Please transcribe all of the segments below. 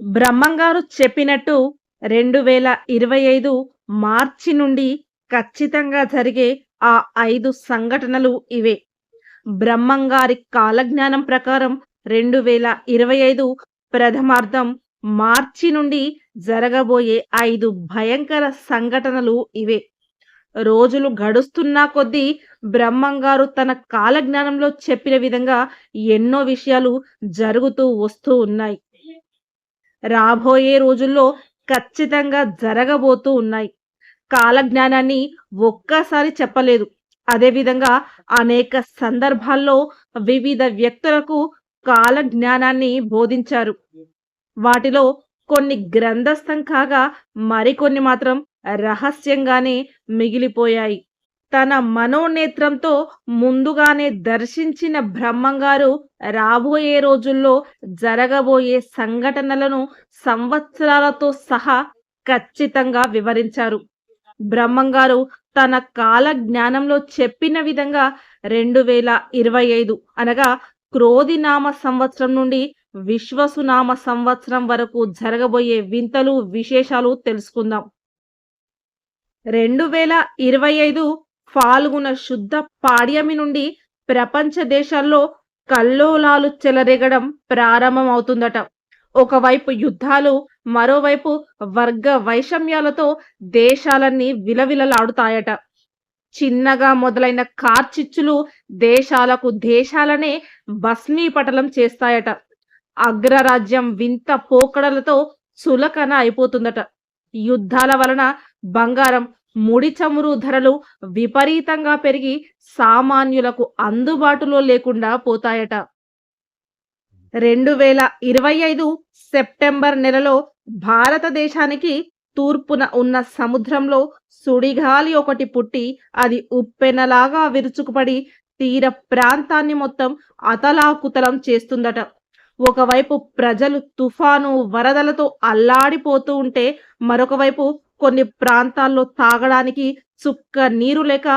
బ్రహ్మంగారు చెప్పినట్టు రెండు వేల ఇరవై ఐదు మార్చి నుండి ఖచ్చితంగా జరిగే ఆ ఐదు సంఘటనలు ఇవే. బ్రహ్మంగారి కాలజ్ఞానం ప్రకారం రెండు వేల ఇరవై ఐదు ప్రథమార్థం మార్చి నుండి జరగబోయే ఐదు భయంకర సంఘటనలు ఇవే. రోజులు గడుస్తున్నా కొద్దీ బ్రహ్మంగారు తన కాలజ్ఞానంలో చెప్పిన విధంగా ఎన్నో విషయాలు జరుగుతూ వస్తూ ఉన్నాయి. రాబోయే రోజుల్లో ఖచ్చితంగా జరగబోతూ ఉన్నాయి. కాలజ్ఞానాన్ని ఒక్కసారి చెప్పలేదు. అదేవిధంగా అనేక సందర్భాల్లో వివిధ వ్యక్తులకు కాల జ్ఞానాన్ని బోధించారు. వాటిలో కొన్ని గ్రంథస్థం కాగా మరికొన్ని మాత్రం రహస్యంగానే మిగిలిపోయాయి. తన మనోనేత్రంతో ముందుగానే దర్శించిన బ్రహ్మంగారు రాబోయే రోజుల్లో జరగబోయే సంఘటనలను సంవత్సరాలతో సహా ఖచ్చితంగా వివరించారు. బ్రహ్మంగారు తన కాల జ్ఞానంలో చెప్పిన విధంగా రెండు వేల ఇరవై ఐదు అనగా క్రోధినామ సంవత్సరం నుండి విశ్వసునామ సంవత్సరం వరకు జరగబోయే వింతలు విశేషాలు తెలుసుకుందాం. రెండు వేల ఇరవై ఐదు ఫాల్గుణ శుద్ధ పాడ్యమి నుండి ప్రపంచ దేశాల్లో కల్లోలాలు చెలరేగడం ప్రారంభమవుతుందట. ఒకవైపు యుద్ధాలు మరోవైపు వర్గ వైషమ్యాలతో దేశాలన్నీ విలవిలలాడుతాయట. చిన్నగా మొదలైన కార్చిచ్చులు దేశాలకు దేశాలనే భస్మీపటలం చేస్తాయట. అగ్రరాజ్యం వింత పోకడలతో చులకన అయిపోతుందట. యుద్ధాల వలన బంగారం ముడి చమురు ధరలు విపరీతంగా పెరిగి సామాన్యులకు అందుబాటులో లేకుండా పోతాయట. రెండు వేల ఇరవై ఐదు సెప్టెంబర్ నెలలో భారతదేశానికి తూర్పున ఉన్న సముద్రంలో సుడిగాలి ఒకటి పుట్టి అది ఉప్పెనలాగా విరుచుకుపడి తీర ప్రాంతాన్ని మొత్తం అతలాకుతలం చేస్తుందట. ఒకవైపు ప్రజలు తుఫాను వరదలతో అల్లాడిపోతూ ఉంటే మరొక వైపు కొన్ని ప్రాంతాల్లో తాగడానికి చుక్క నీరు లేక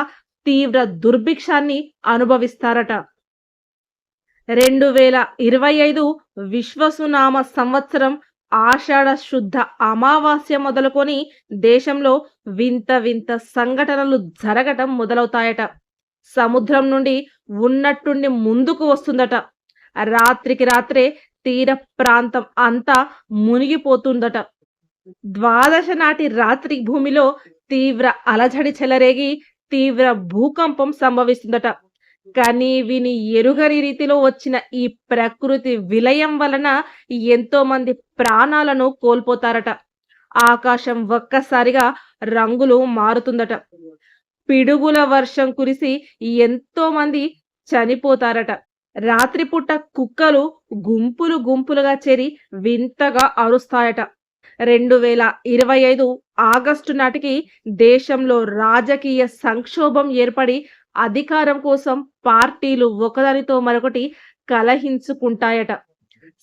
తీవ్ర దుర్భిక్షాన్ని అనుభవిస్తారట. రెండు వేల ఇరవై ఐదు విశ్వసునామ సంవత్సరం ఆషాఢ శుద్ధ అమావాస్య మొదలుకొని దేశంలో వింత వింత సంఘటనలు జరగటం మొదలవుతాయట. సముద్రం నుండి ఉన్నట్టుండి ముందుకు వస్తుందట. రాత్రికి రాత్రే తీర ప్రాంతం అంతా మునిగిపోతుందట. ద్వాదశ నాటి రాత్రి భూమిలో తీవ్ర అలజడి చెలరేగి తీవ్ర భూకంపం సంభవిస్తుందట. కానీ విని ఎరుగని రీతిలో వచ్చిన ఈ ప్రకృతి విలయం వలన ఎంతో మంది ప్రాణాలను కోల్పోతారట. ఆకాశం ఒక్కసారిగా రంగులు మారుతుందట. పిడుగుల వర్షం కురిసి ఎంతో మంది చనిపోతారట. రాత్రిపూట కుక్కలు గుంపులు గుంపులుగా చేరి వింతగా అరుస్తాయట. రెండు వేల ఇరవై ఐదు ఆగస్టు నాటికి దేశంలో రాజకీయ సంక్షోభం ఏర్పడి అధికారం కోసం పార్టీలు ఒకదానితో మరొకటి కలహించుకుంటాయట.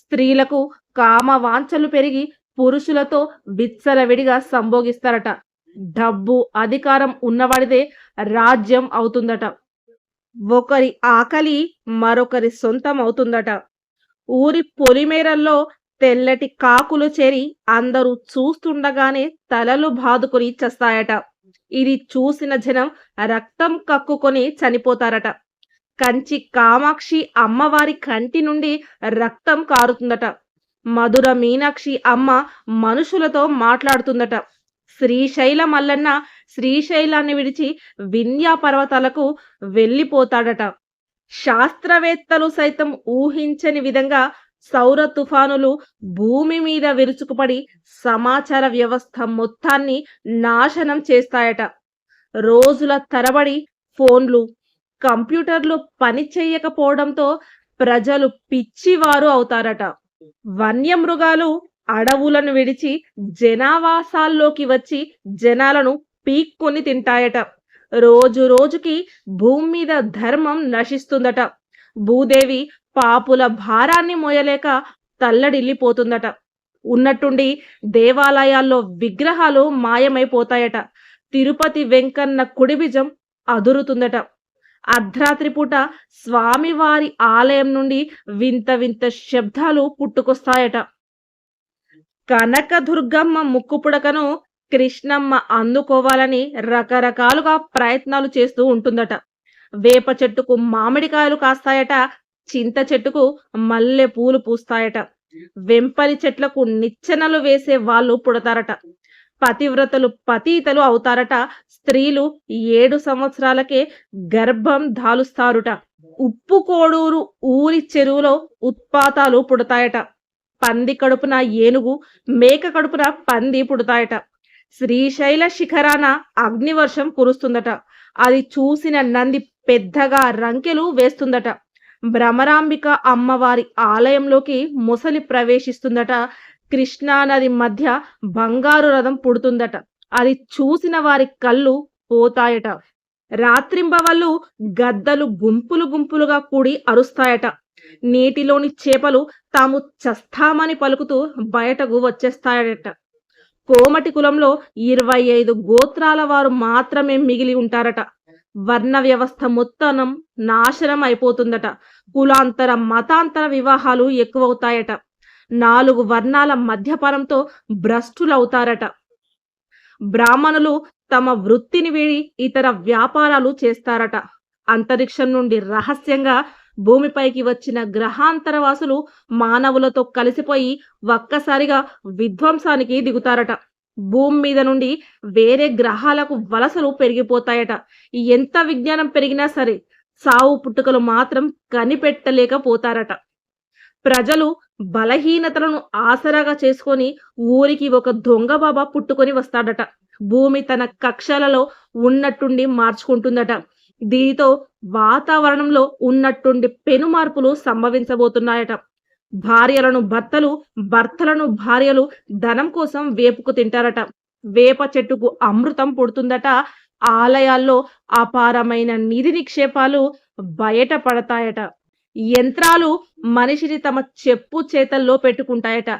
స్త్రీలకు కామ వాంఛలు పెరిగి పురుషులతో విచ్చలవిడిగా సంభోగిస్తారట. డబ్బు అధికారం ఉన్నవాడిదే రాజ్యం అవుతుందట. ఒకరి ఆకలి మరొకరి సొంతం అవుతుందట. ఊరి పొలిమేరల్లో తెల్లటి కాకులు చేరి అందరూ చూస్తుండగానే తలలు బాదుకొని చస్తాయట. ఇది చూసిన జనం రక్తం కక్కుకొని చనిపోతారట. కంచి కామాక్షి అమ్మవారి కంటి నుండి రక్తం కారుతుందట. మధుర మీనాక్షి అమ్మ మనుషులతో మాట్లాడుతుందట. శ్రీశైల మల్లన్న శ్రీశైలాన్ని విడిచి వింధ్యా పర్వతాలకు వెళ్ళిపోతాడట. శాస్త్రవేత్తలు సైతం ఊహించని విధంగా సౌర తుఫానులు భూమి మీద విరుచుకుపడి సమాచార వ్యవస్థ మొత్తాన్ని నాశనం చేస్తాయట. రోజుల తరబడి ఫోన్లు కంప్యూటర్లు పని చేయకపోవడంతో ప్రజలు పిచ్చివారు అవుతారట. వన్యమృగాలు అడవులను విడిచి జనావాసాల్లోకి వచ్చి జనాలను పీక్కొని తింటాయట. రోజు రోజుకి భూమి మీద ధర్మం నశిస్తుందట. భూదేవి పాపుల భారాన్ని మోయలేక తల్లడిల్లిపోతుందట. ఉన్నట్టుండి దేవాలయాల్లో విగ్రహాలు మాయమైపోతాయట. తిరుపతి వెంకన్న కుడిబిజం అదురుతుందట. అర్ధరాత్రి పూట స్వామివారి ఆలయం నుండి వింత వింత శబ్దాలు పుట్టుకొస్తాయట. కనకదుర్గమ్మ ముక్కు పుడకను కృష్ణమ్మ అందుకోవాలని రకరకాలుగా ప్రయత్నాలు చేస్తూ ఉంటుందట. వేప చెట్టుకు మామిడికాయలు కాస్తాయట చింత చెట్టుకు మల్లె పూలు పూస్తాయట. వెంపలి చెట్లకు నిచ్చెనలు వేసే వాళ్ళు పుడతారట. పతివ్రతలు పతీతలు అవుతారట. స్త్రీలు ఏడు సంవత్సరాలకే గర్భం దాలుస్తారుట ఉప్పు కోడూరు ఊరి చెరువులో ఉత్పాతాలు పుడతాయట. పంది కడుపున ఏనుగు మేక కడుపున పంది పుడతాయట. శ్రీశైల శిఖరాన అగ్నివర్షం కురుస్తుందట. అది చూసిన నంది పెద్దగా రంకెలు వేస్తుందట. భ్రమరాంబిక అమ్మవారి ఆలయంలోకి ముసలి ప్రవేశిస్తుందట. కృష్ణానది మధ్య బంగారు రథం పుడుతుందట. అది చూసిన వారి కళ్ళు పోతాయట. రాత్రింబవళ్ళు గద్దలు గుంపులు గుంపులుగా కూడి అరుస్తాయట. నీటిలోని చేపలు తాము చస్తామని పలుకుతూ బయటకు వచ్చేస్తాయట. కోమటి కులంలో ఇరవై ఐదు గోత్రాల వారు మాత్రమే మిగిలి ఉంటారట. వర్ణ వ్యవస్థ మొత్తం నాశనం అయిపోతుందట కులాంతర మతాంతర వివాహాలు ఎక్కువవుతాయట. నాలుగు వర్ణాల మధ్యపరంతో భ్రష్టులవుతారట. బ్రాహ్మణులు తమ వృత్తిని వీడి ఇతర వ్యాపారాలు చేస్తారట. అంతరిక్షం నుండి రహస్యంగా భూమిపైకి వచ్చిన గ్రహాంతరవాసులు మానవులతో కలిసిపోయి ఒక్కసారిగా విధ్వంసానికి దిగుతారట. భూమి మీద నుండి వేరే గ్రహాలకు వలసలు పెరిగిపోతాయట. ఎంత విజ్ఞానం పెరిగినా సరే సావు పుట్టుకలు మాత్రం కనిపెట్టలేకపోతారట. ప్రజలు బలహీనతలను ఆసరాగా చేసుకొని ఊరికి ఒక దొంగ బాబా పుట్టుకొని వస్తాడట. భూమి తన కక్షలలో ఉన్నట్టుండి మార్చుకుంటుందట. దీనితో వాతావరణంలో ఉన్నట్టుండి పెను మార్పులు సంభవించబోతున్నాయట. భార్యలను భర్తలు భర్తలను భార్యలు ధనం కోసం వేపుకు తింటారట. వేప చెట్టుకు అమృతం పుడుతుందట. ఆలయాల్లో అపారమైన నిధి నిక్షేపాలు బయట పడతాయట. యంత్రాలు మనిషిని తమ చెప్పు చేతల్లో పెట్టుకుంటాయట.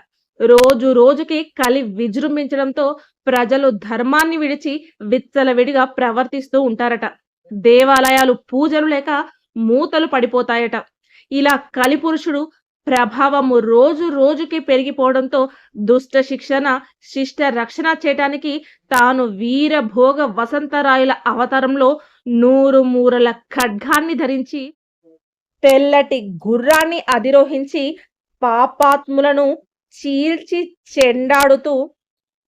రోజు రోజుకి కలి విజృంభించడంతో ప్రజలు ధర్మాన్ని విడిచి విచ్చలవిడిగా ప్రవర్తిస్తూ ఉంటారట. దేవాలయాలు పూజలు లేక మూతలు పడిపోతాయట. ఇలా కలిపురుషుడు ప్రభావము రోజు రోజుకి పెరిగిపోవడంతో దుష్ట శిక్షణ శిష్ట రక్షణ చేయటానికి తాను వీరభోగ వసంతరాయుల అవతారంలో నూరు మూరల ఖడ్గాన్ని ధరించి తెల్లటి గుర్రాన్ని అధిరోహించి పాపాత్ములను చీల్చి చెండాడుతూ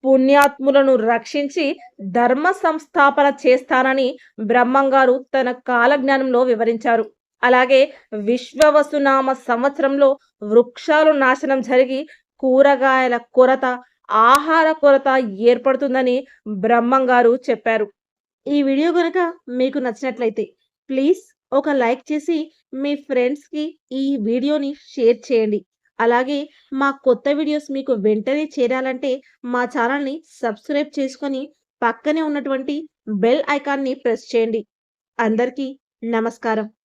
పుణ్యాత్ములను రక్షించి ధర్మ సంస్థాపన చేస్తానని బ్రహ్మంగారు తన కాలజ్ఞానంలో వివరించారు. అలాగే విశ్వవసునామ సంవత్సరంలో వృక్షాలు నాశనం జరిగి కూరగాయల కొరత ఆహార కొరత ఏర్పడుతుందని బ్రహ్మం గారు చెప్పారు. ఈ వీడియో కనుక మీకు నచ్చినట్లయితే ప్లీజ్ ఒక లైక్ చేసి మీ ఫ్రెండ్స్కి ఈ వీడియోని షేర్ చేయండి. అలాగే మా కొత్త వీడియోస్ మీకు వెంటనే చేరాలంటే మా ఛానల్ని సబ్స్క్రైబ్ చేసుకొని పక్కనే ఉన్నటువంటి బెల్ ఐకాన్ని ప్రెస్ చేయండి. అందరికీ నమస్కారం.